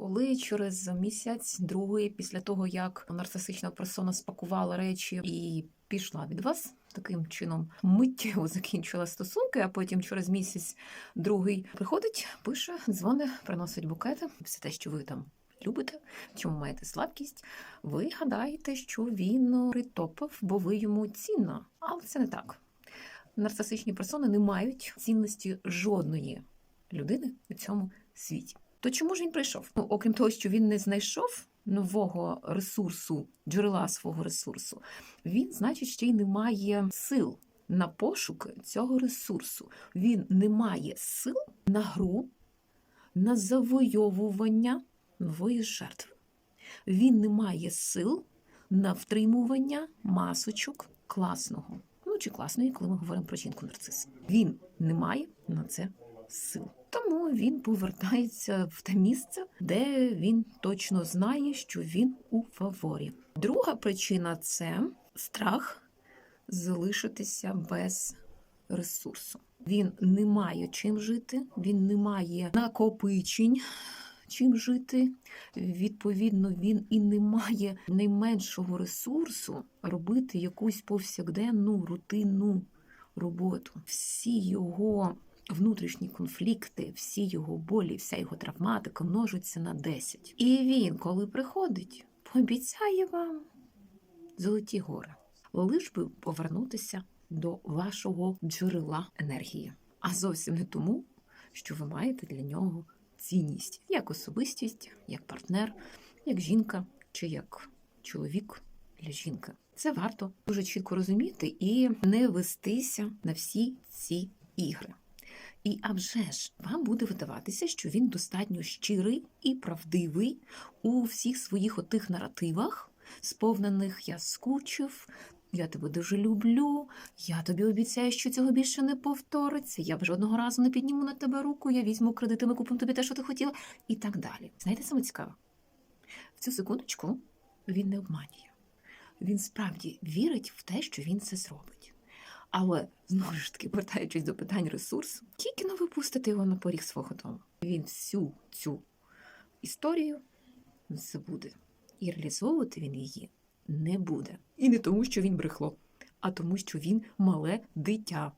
Коли через місяць, другий, після того як нарцисична персона спакувала речі і пішла від вас, таким чином миттєво закінчила стосунки, а потім через місяць другий приходить, пише, дзвони, приносить букети, все те, що ви там. Любите, чому маєте слабкість, ви гадаєте, що він притопив, бо ви йому цінна. Але це не так. Нарцисичні персони не мають цінності жодної людини у цьому світі. То чому ж він прийшов? Ну, окрім того, що він не знайшов нового ресурсу, джерела свого ресурсу, він, значить, ще й не має сил на пошуки цього ресурсу. Він не має сил на гру, на завойовування нової жертви. Він не має сил на втримування масочок класного. Ну чи класної, коли ми говоримо про жінку нарцис. Він не має на це сил. Тому він повертається в те місце, де він точно знає, що він у фаворі. Друга причина це страх залишитися без ресурсу. Він не має чим жити, він не має накопичень. Чим жити, відповідно, він і не має найменшого ресурсу робити якусь повсякденну рутинну роботу. Всі його внутрішні конфлікти, всі його болі, вся його травматика множиться на 10. І він, коли приходить, пообіцяє вам золоті гори, лиш би повернутися до вашого джерела енергії, а зовсім не тому, що ви маєте для нього цінність як особистість, як партнер, як жінка чи як чоловік для жінки. Це варто дуже чітко розуміти і не вестися на всі ці ігри. І а ж вам буде видаватися, що він достатньо щирий і правдивий у всіх своїх отих наративах, сповнених я скучив, я тебе дуже люблю, я тобі обіцяю, що цього більше не повториться. Я б жодного разу не підніму на тебе руку, я візьму кредити, ми купимо тобі те, що ти хотіла, і так далі. Знаєте, саме цікаво? В цю секундочку він не обманює. Він справді вірить в те, що він це зробить. Але знову ж таки, повертаючись до питань ресурсу, тільки не випустити його на поріг свого дому. Він всю цю історію забуде. І реалізовувати він її не буде. І не тому, що він брехло, а тому, що він мале дитя.